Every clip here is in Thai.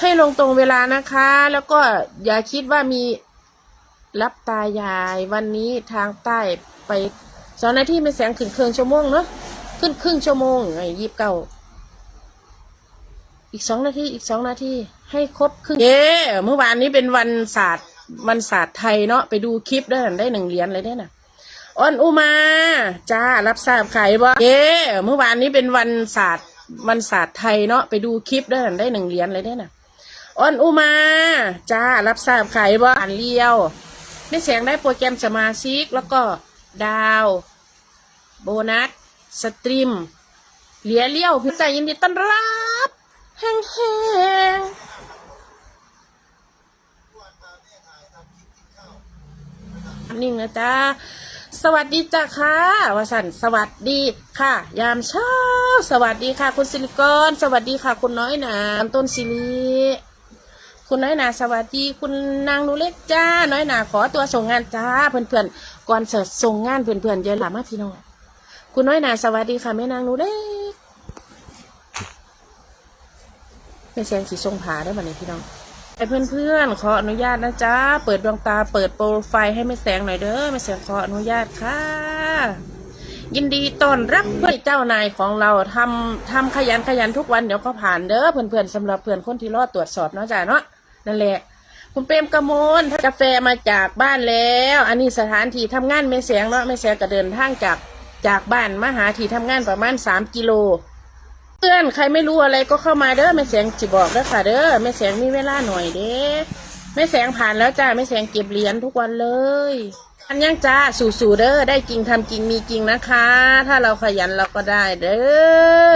ให้ลงตรงเวลานะคะ แล้วก็อย่าคิดว่ามีรับตายายวันนี้ทางใต้ไปสองนาทีไม่แสงขึ้นเครึ่งชั่วโมงเนาะขึ้นครึ่งชั่วโมงไงยีิบเก้าอีกสองนาทีอีกสองนาทีให้ครบครึ่งเย้เมื่อวานนี้เป็นวันศาสตร์วันศาสตร์ไทยเนาะไปดูคลิปได้นั่นได้หนึ่งเหรียญเลยได้น่ะออนอุมาจ้ารับทราบขายบ่เย้เมื่อวานนี้เป็นวันศาสตร์วันศาสตร์ไทยเนาะไปดูคลิปได้นั่นได้หนึ่งเหรียญเลยได้น่ะ ออนอุมา จ้า รับทราบขายบ่อ่านเลี้ยวไม่เสียงได้โปรแกรมสมาชิก แล้วก็ดาว โบนัส สตรีม เหลียเลี้ยวพี่ใจยินดีต้อนรับแห้งแห้งนิ่งนะจ๊ะสวัสดีจ้าค่ะวสันต์สวัสดีค่ะ ยามเช้า สวัสดีค่ะ คุณซิลิกอนสวัสดีค่ะ คุณน้อยหนาต้นซิลิ คุณน้อยนาสวัสดีคุณนางนูเล็กจ้า น้อยนาขอตัวส่งงานจ้าเพื่อนๆก่อนเสิร์ชส่งงานเพื่อนๆเยอะหลามาพี่น้องคุณน้อยนาสวัสดีค่ะแม่นางนูเล็กแม่แซงสีทรงผาได้ไหมเนี่ยพี่น้องไอ้เพื่อนๆขออนุญาตนะจ๊ะเปิดดวงตาเปิดโปรไฟล์ให้แม่แสงหน่อยเด้อแม่แสงขออนุญาตค่ะ ยินดีต้อนรับเพื่อนเจ้านายของเราทำทำขยันขยันทุกวันเดี๋ยวก็ผ่านเด้อเพื่อนๆสำหรับเพื่อนคนที่รอดตรวจสอบเนาะจ้ะเนาะ นั่นแหละ คุณเปรมกระมลกาแฟมาจากบ้านแล้ว อันนี้สถานที่ทำงานแม่แสงเนาะแม่แสงก็เดินทางจากจากบ้านมาหาที่ทำงานประมาณสามกิโลเพื่อนใครไม่รู้อะไรก็เข้ามาเด้อแม่แสงจิบอกเด้อค่ะเด้อแม่แสงมีเวลาหน่อยเด้แม่แสงผ่านแล้วจ้าแม่แสงเก็บเหรียญทุกวันเลยอันยังจ้าสู่ๆเด้อได้จริงทำจริงมีจริงนะคะ ถ้าเราขยันเราก็ได้เด้อ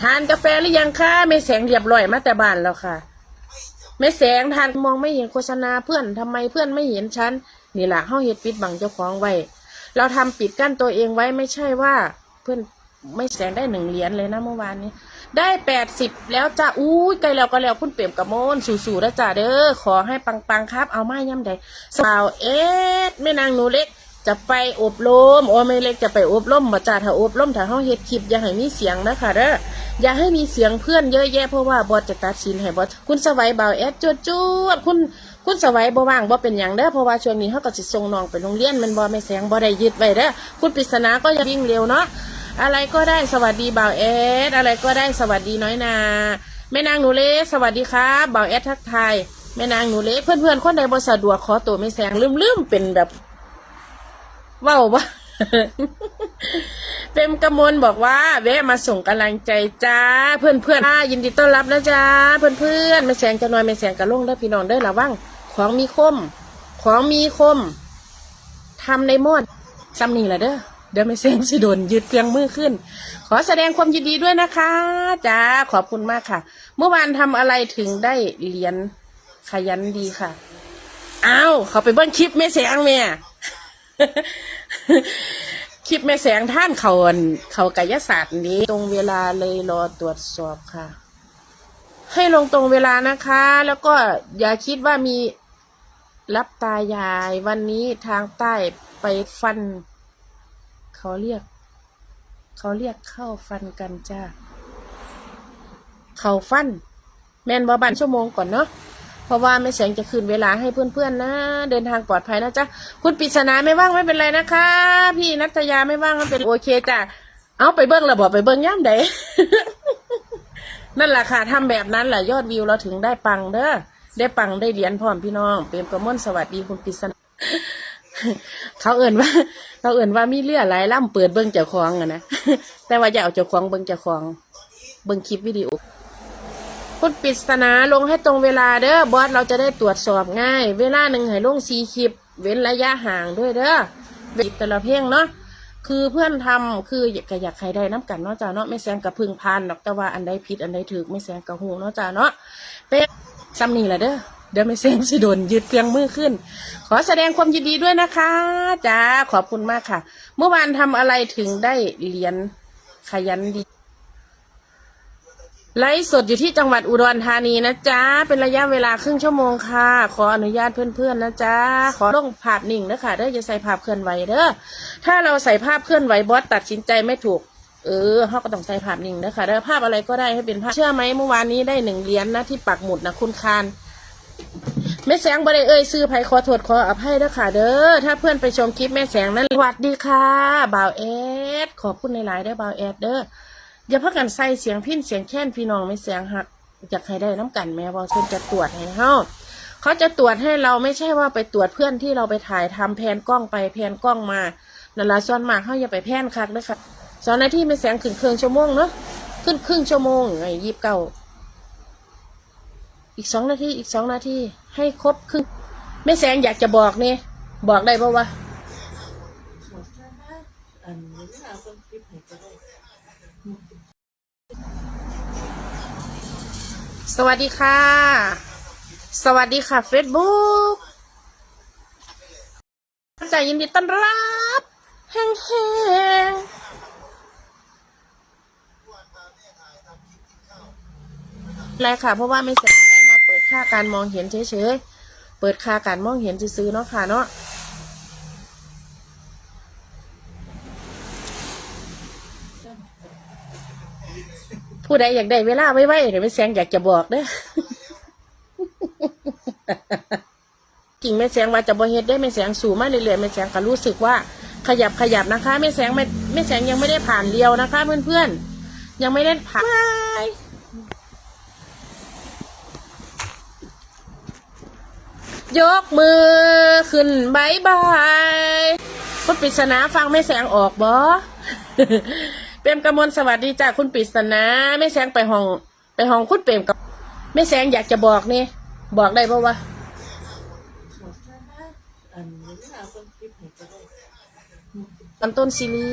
ทานกาแฟหรือยังคะแม่แสงเรียบร้อยมาแต่บ้านแล้วค่ะ แม่แสงทานมองไม่เห็นโฆษณาเพื่อนทำไมเพื่อนไม่เห็นฉันนี่แหละเฮาเฮ็ดปิดบังเจ้าของไว้ เราทำปิดกั้นตัวเองไว้ไม่ใช่ว่าเพื่อนไม่แสงได้หนึ่งเหรียญเลยนะเมื่อวานนี้ ได้แปดสิบแล้วจ้าอู้ยไกลแล้วก็แล้วคุณเปี่ยมกับโมนสู่ๆแล้วจ้าเด้อขอให้ปังๆครับ เอาไม้ย่ำใดสาวเอ็ดแม่นางหนูเล็ก จะไปอบรมโอ้ไม่เล็กจะไปอบรมบ่จ้าถ้าอบรมถ้าเฮาเฮ็ดคลิปอย่าให้มีเสียงนะคะเด้ออย่าให้มีเสียงเพื่อนเยอะแยะเพราะว่าบอสจะตัดสินให้บอสคุณสวัยเบาแอดจวดจวดคุณคุณสวัยบ่ว่างบ่เป็นอย่างเด้อเพราะว่าช่วงนี้เขาก็สิส่งน้องไปโรงเรียนมันบ่ไม่แสงบ่ได้ยึดไว้เด้อคุณปริศนาก็อย่าวิ่งเร็วเนาะอะไรก็ได้สวัสดีเบาแอดอะไรก็ได้สวัสดีน้อยนาแม่นางหนูเล็กสวัสดีครับเบาแอดทักทายแม่นางหนูเล็กเพื่อนๆคนใดบ่สะดวกขอตัวไม่แสงลืมๆเป็นแบบ เว้าบ่าเป็นกมลบอกว่าแวะมาส่งกำลังใจจ้า เพื่อนเพื่อนยินดีต้อนรับนะจ้าเพื่อนเพื่อนๆไม่แสงจะน้อยไม่แสงกระล่งได้อพี่น้องได้อระวังของมีคม ของมีคมทำในหมดซ้ำนี่แหละเด้อเดี๋ยวไม่แสงสิโดนยึดเครื่องมือขึ้น ขอแสดงความยินดีด้วยนะคะจ้าขอบคุณมากค่ะ เมื่อวานทำอะไรถึงได้เหรียญขยันดีค่ะอ้าวเขาไปเบิ้งคลิปแม่แสงแม่ คลิปแม่แสงท่านเขาอันเขากายศาสตร์นี้ ตรงเวลาเลยรอตรวจสอบค่ะ ให้ลงตรงเวลานะคะ แล้วก็อย่าคิดว่ามีรับตายาย วันนี้ทางใต้ไปฟัน เขาเรียก เขาเรียกเข้าฟันกันจ้าเขาฟัน แมนบอบันชั่วโมงก่อนเนาะ เพราะว่าไม่แสงจะคืนเวลาให้เพื่อนๆนะ เดินทางปลอดภัยนะจ๊ะคุณปริศนาไม่ว่างไม่เป็นไรนะคะ พี่นัทยาไม่ว่างไม่เป็นโอเคจ้ะเอาไปเบิ้งระบอกไปเบิ้งย่ำใดนั่นแหละค่ะทำแบบนั้นแหละยอดวิวเราถึงได้ปังเด้อได้ปังได้เหรียญพร้อมพี่น้องเปรมกระมวลสวัสดีคุณปริศนาเขาเอิ่นว่าเขาเอิ่นว่ามีเลือดไหลล่ำเปิดเบิ้งเจ้าของอะนะแต่ว่าอย่าเอาเจ้าของเบิ้งเจ้าของ เบิ้งคลิปวิดีโอ คุณปริศนาลงให้ตรงเวลาเด้อบอสเราจะได้ตรวจสอบง่าย เวลาหนึ่งให้ลงสีคลิป เว้นระยะห่างด้วยเด้อเว็บแต่ละเพลงเนาะคือเพื่อนทำคืออยากอยากใครได้น้ำกันเนาะจ้าเนาะไม่แซงกับพึ่งพานหรอกแต่ว่าอันใดผิดอันใดถูกไม่แซงกับหูเนาะจ้าเนาะเป็นซ้ำนี่แหละเด้อเดี๋ยวไม่แซงสิโดนยึดเครื่องมือขึ้น ขอแสดงความยินดีด้วยนะคะจ้าขอบคุณมากค่ะ เมื่อวานทำอะไรถึงได้เหรียญขยันดี ไลฟ์สดอยู่ที่จังหวัดอุดรธานีนะจ๊ะ เป็นระยะเวลาครึ่งชั่วโมงค่ะ ขออนุญาตเพื่อนๆนะจ๊ะ ขอลงภาพนิ่งนะคะเด้อจะใส่ภาพเคลื่อนไหวเด้อ ถ้าเราใส่ภาพเคลื่อนไหวบอสตัดสินใจไม่ถูก เออเขาก็ต้องใส่ภาพนิ่งนะคะแล้วภาพอะไรก็ได้ให้เป็นภาพ เชื่อไหมเมื่อวานนี้ได้หนึ่งเหรียญนะที่ปักหมุดนะคุณคานแม่แสงบริเอ่ยซื้อไผขอโทษขออภัยด้วยค่ะเด้อ ถ้าเพื่อนไปชมคลิปแม่แสงนั้นสวัสดีค่ะ บ่าวแอด ขอบคุณในหลายๆได้อบ่าวแอดเด้อ อย่าพักกันใส่เสียงพินเสียงแค้นพี่น้องไม่เสียงหักอยากให้ได้น้ำกันแม่ว่าเพิ่นจะตรวจให้เฮาเขาจะตรวจให้เราไม่ใช่ว่าไปตรวจเพื่อนที่เราไปถ่ายทำแพนกล้องไปแพนกล้องมานั่นละส่วนมากเขาอย่าไปแพนคักเด้อค่ะสองนาที่ไม่แสงขึ้นครึ่งชั่วโมงเนาะขึ้นครึ่งชั่วโมงไงยีบเก้าอีกสองนาทีอีกสองนาทีให้ครบครึ่งไม่แสงอยากจะบอกเนี่บอกได้ปะวะ สวัสดีค่ะ สวัสดีค่ะ Facebook ใจยินดีต้อนรับแห้งๆอะไรค่ะ เพราะว่าไม่แสงได้มาเปิดค่าการมองเห็นเฉยๆ เปิดค่าการมองเห็นซื้อๆเนาะค่ะเนาะ ผู้ใดอยากได้เวลาไว้ๆเดี๋ยวไม่แสงอยากจะบอกเด้อกิ่งแม่แสงว่าจะบ่เฮ็ดได้แม่แสงสู่มากเรื่อยๆแม่แสงก็รู้สึกว่า ขยับขยับนะคะแม่แสงไม่แม่แสงยังไม่ได้ผ่านเรียวนะคะ เพื่อนๆยังไม่ได้ผ่านยกมือขึ้นบายบายคุณปริศนาฟังแม่แสงออกบ่ เปรมกมลสวัสดีจ้าคุณปริศนาแม่แสงไปห้อง ไปห้องคุณเปรมกับแม่แสงอยากจะบอกนี่บอกได้ปะวะอันนี้เอาตอนต้นซีรี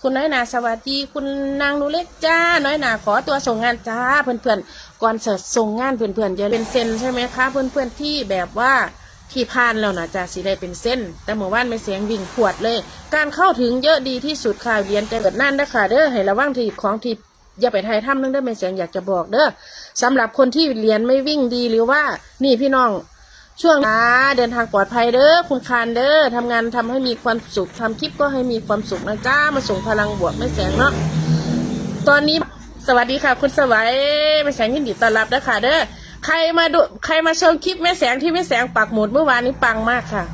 คุณน้อยหนาสวัสดีคุณนางนูเล็กจ้า น้อยหนาขอตัวส่งงานจ้าเพื่อนๆก่อนเสิร์ชส่งงานเพื่อนๆจะเป็นเซนใช่ไหมคะเพื่อนๆที่แบบว่า ที่ผ่านแล้วนะจ้าสิได้เป็นเส้น แต่เมื่อวานไม่เสียงวิ่งขวดเลย การเข้าถึงเยอะดีที่สุดค่ะเรียนจะเกิดนั่นนะค่ะเด้อให้ระวังที่ของที่อย่าไปไทยถ้ำนึงเด้ไม่เสียงอยากจะบอกเด้อสำหรับคนที่เรียนไม่วิ่งดีหรือว่านี่พี่น้องช่วงนะเดินทางปลอดภัยเด้อคุณคานเด้อทำงานทำให้มีความสุขทำคลิปก็ให้มีความสุขนะจ้ามาส่งพลังบวกไม่แสงเนาะตอนนี้สวัสดีค่ะ คุณสวัยไม่แสงยินดีต้อนรับนะคะเด้อ ใครมาดูใครมาชมคลิปแม่แสงที่แม่แสงปักหมุดเมื่อวานนี้ปังมากค่ะ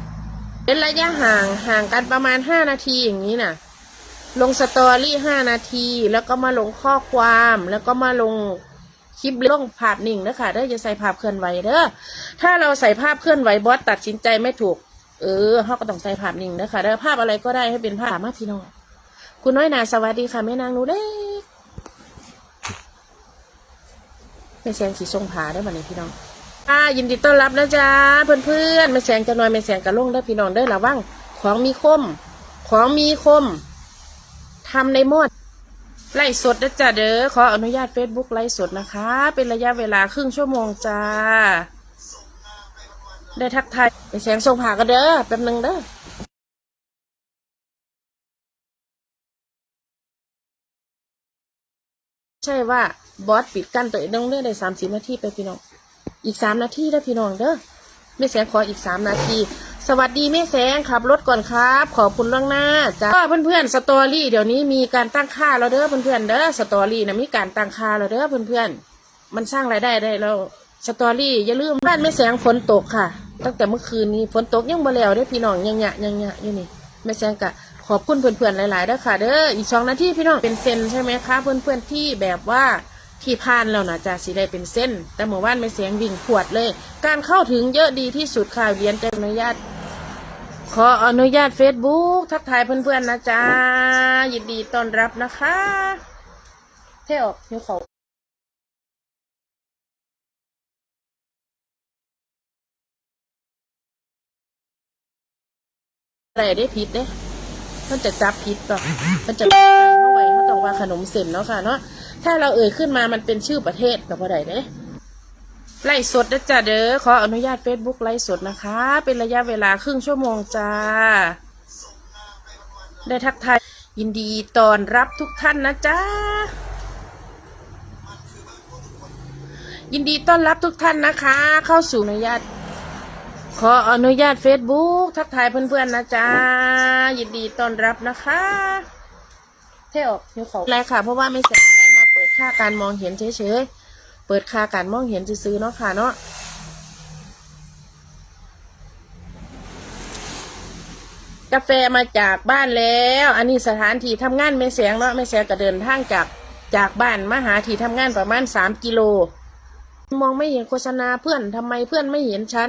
เป็นระยะห่างห่างกันประมาณห้านาทีอย่างนี้น่ะ ลงสตอรี่ห้านาที แล้วก็มาลงข้อความแล้วก็มาลงคลิปลงภาพนิ่งนะคะได้จะใส่ภาพเคลื่อนไหวเด้อถ้าเราใส่ภาพเคลื่อนไหวบอสตัดสินใจไม่ถูก เออเขาก็ต้องใส่ภาพนิ่งนะคะเด้อภาพอะไรก็ได้ให้เป็นภาพมาพี่น้องคุณน้อยนาสวัสดีค่ะแม่นางหนูเด็ก แม่แสงสีทรงผาได้อบัดนี้พี่น้องอ่ายินดีต้อนรับนะจ๊ะเพื่อนๆแม่แสงจะน้อยแม่แสงกระล่งได้พี่น้องได้ระวังของมีคม ของมีคมทำในหมดไล่สดนะจ๊ะเด้อขออนุญาต Facebook ไล่สดนะคะ เป็นระยะเวลาครึ่งชั่วโมงจ้า ได้ทักทายไปแสงทรงผากันเด้อแป๊บหนึงเด้อใช่ว่า บอสปิดกั้นตัวเองลงเด้อได้สามสิบนาทีไปพี่น้อง อีกสามนาทีได้อพี่น้องเด้อแม่แสงขออีกสามนาที สวัสดีแม่แสงขับรถก่อนครับ ขอบคุณล่วงหน้าจ้าก็เพื่อนๆสตอรี่เดี๋ยวนี้มีการตั้งค่าแล้วเด้อเพื่อนๆเด้อสตอรี่นะมีการตั้งค่าแล้วเด้อเพื่อนๆมันสร้างรายได้ได้แล้วสตอรี่อย่าลืมบ้านแม่แสงฝนตกค่ะ ตั้งแต่เมื่อคืนนี้ฝนตกยังบ่แล้วได้อพี่น้องยังยะยังยะอยู่นี่แม่แสงกะขอบคุณเพื่อนๆหลายๆเด้อค่ะ เด้ออีกสองนาทีพี่น้องเป็นเซนใช่ไหมคะเพื่อนๆที่แบบว่า ที่ผ่านแล้วนะจ้าสีได้เป็นเส้น แต่เมื่อวานไม่เสียงวิ่งขวดเลย การเข้าถึงเยอะดีที่สุดค่ะเรียนจะอนุญาต ขออนุญาต Facebook ทักทายเพื่อนๆนะจ๊ะยินดีต้อนรับนะคะเท่ออกนิ้วเขาอะไรได้ผิดเด้มันจะจับผิดก่อนมันจะ ว่าขนมเส้นเนาะค่ะเนาะถ้าเราเอ่ยขึ้นมามันเป็นชื่อประเทศกับอะไรเด้ไล่สดนะจ๊ะเด้อขออนุญาต Facebook ไล่สดนะคะ เป็นระยะเวลาครึ่งชั่วโมงจ้า ได้ทักทายยินดีต้อนรับทุกท่านนะจ๊ะยินดีต้อนรับทุกท่านนะคะ เข้าสู่อนุญาต ขออนุญาต Facebook ทักทายเพื่อนๆนะจ๊ะยินดีต้อนรับนะคะ เทออกนิ้วเขาอะไรค่ะ เพราะว่าไม่แสงได้มาเปิดค่าการมองเห็นเฉยๆ เปิดค่าการมองเห็นซื้อเนาะค่ะเนาะกาแฟมาจากบ้านแล้ว อันนี้สถานที่ทำงานไม่แสงเนาะไม่แสงก็เดินทางจากจากบ้านมาหาที่ทำงานประมาณสามกิโล มองไม่เห็นโฆษณาเพื่อนทำไมเพื่อนไม่เห็นฉัน